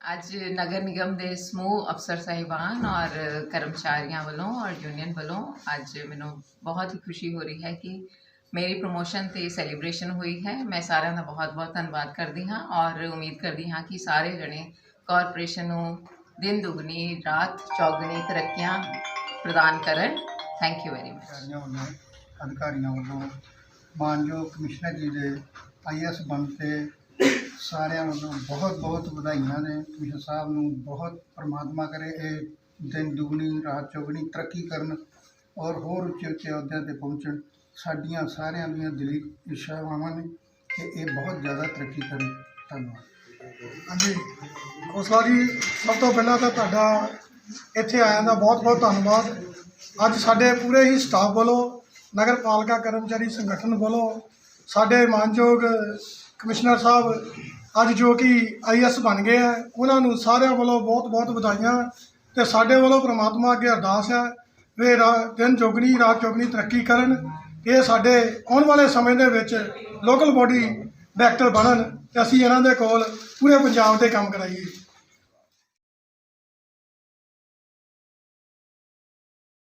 ਅੱਜ ਨਗਰ ਨਿਗਮ ਦੇ ਸਮੂਹ ਅਫਸਰ ਸਹਿਬਾਨ ਔਰ ਕਰਮਚਾਰੀਆਂ ਵੱਲੋਂ ਔਰ ਯੂਨੀਅਨ ਵੱਲੋਂ ਅੱਜ ਮੈਨੂੰ ਬਹੁਤ ਹੀ ਖੁਸ਼ੀ ਹੋ ਰਹੀ ਹੈ ਕਿ ਮੇਰੀ ਪ੍ਰੋਮੋਸ਼ਨ ਤੇ ਸੈਲੀਬ੍ਰੇਸ਼ਨ ਹੋਈ ਹੈ। ਮੈਂ ਸਾਰਿਆਂ ਦਾ ਬਹੁਤ-ਬਹੁਤ ਧੰਨਵਾਦ ਕਰਦੀ ਹਾਂ ਔਰ ਉਮੀਦ ਕਰਦੀ ਹਾਂ ਕਿ ਸਾਰੇ ਜਣੇ ਕਾਰਪੋਰੇਸ਼ਨ ਨੂੰ ਦਿਨ ਦੁਗਣੀ, ਰਾਤ ਚੌਗਣੀ ਤਰੱਕੀਆਂ ਪ੍ਰਦਾਨ ਕਰਨ। ਥੈਂਕ ਯੂ ਵੈਰੀ ਮਚ ਅਧਿਕਾਰੀਆਂ ਵੱਲੋਂ ਮਾਨਯੋਗ ਕਮਿਸ਼ਨਰ ਜੀ ਦੇ ਆਈਐਸ ਬਣ ਤੇ ਸਾਰਿਆਂ ਵੱਲੋਂ ਬਹੁਤ ਬਹੁਤ ਵਧਾਈਆਂ ਨੇ। ਕਮਿਸ਼ਨਰ ਸਾਹਿਬ ਨੂੰ ਬਹੁਤ ਪ੍ਰਮਾਤਮਾ ਕਰੇ ਇਹ ਦਿਨ ਦੁਗਣੀ, ਰਾਤ ਚੌਗਣੀ ਤਰੱਕੀ ਕਰਨ ਔਰ ਹੋਰ ਉੱਚੇ ਉੱਚੇ ਅਹੁਦਿਆਂ ਤੇ ਪਹੁੰਚਣ। ਸਾਡੀਆਂ ਸਾਰਿਆਂ ਦੀਆਂ ਦਿਲੀ ਇੱਛਾਵਾਂ ਨੇ ਕਿ ਇਹ ਬਹੁਤ ਜ਼ਿਆਦਾ ਤਰੱਕੀ ਕਰਨ। ਧੰਨਵਾਦ। ਹਾਂਜੀ। ਖੋਸਲਾ ਜੀ, ਸਭ ਤੋਂ ਪਹਿਲਾਂ ਤਾਂ ਤੁਹਾਡਾ ਇੱਥੇ ਆਇਆਂ ਦਾ ਬਹੁਤ-ਬਹੁਤ ਧੰਨਵਾਦ। ਅੱਜ ਸਾਡੇ ਪੂਰੇ ਹੀ ਸਟਾਫ ਵੱਲੋਂ ਨਗਰ ਪਾਲਿਕਾ ਕਰਮਚਾਰੀ ਸੰਗਠਨ ਵੱਲੋਂ ਸਾਡੇ ਮਾਨਯੋਗ ਕਮਿਸ਼ਨਰ ਸਾਹਿਬ ਅੱਜ ਜੋ ਕਿ ਆਈਐਸ ਬਣ ਗਏ ਆ, ਉਹਨਾਂ ਨੂੰ ਸਾਰਿਆਂ ਵੱਲੋਂ ਬਹੁਤ-ਬਹੁਤ ਵਧਾਈਆਂ ਤੇ ਸਾਡੇ ਵੱਲੋਂ ਪ੍ਰਮਾਤਮਾ ਅੱਗੇ ਅਰਦਾਸ ਹੈ ਵੀ ਰਾ- ਦਿਨ ਜੋਗਣੀ ਰਾਤ ਜੋਗਣੀ ਤਰੱਕੀ ਕਰਨ, ਇਹ ਸਾਡੇ ਆਉਣ ਵਾਲੇ ਸਮੇਂ ਦੇ ਵਿੱਚ ਲੋਕਲ ਬੋਡੀ ਡਾਇਰੈਕਟਰ ਬਣਨ ਤੇ ਅਸੀਂ ਇਹਨਾਂ ਦੇ ਕੋਲ ਪੂਰੇ ਪੰਜਾਬ ਤੇ ਕੰਮ ਕਰਾਈਏ।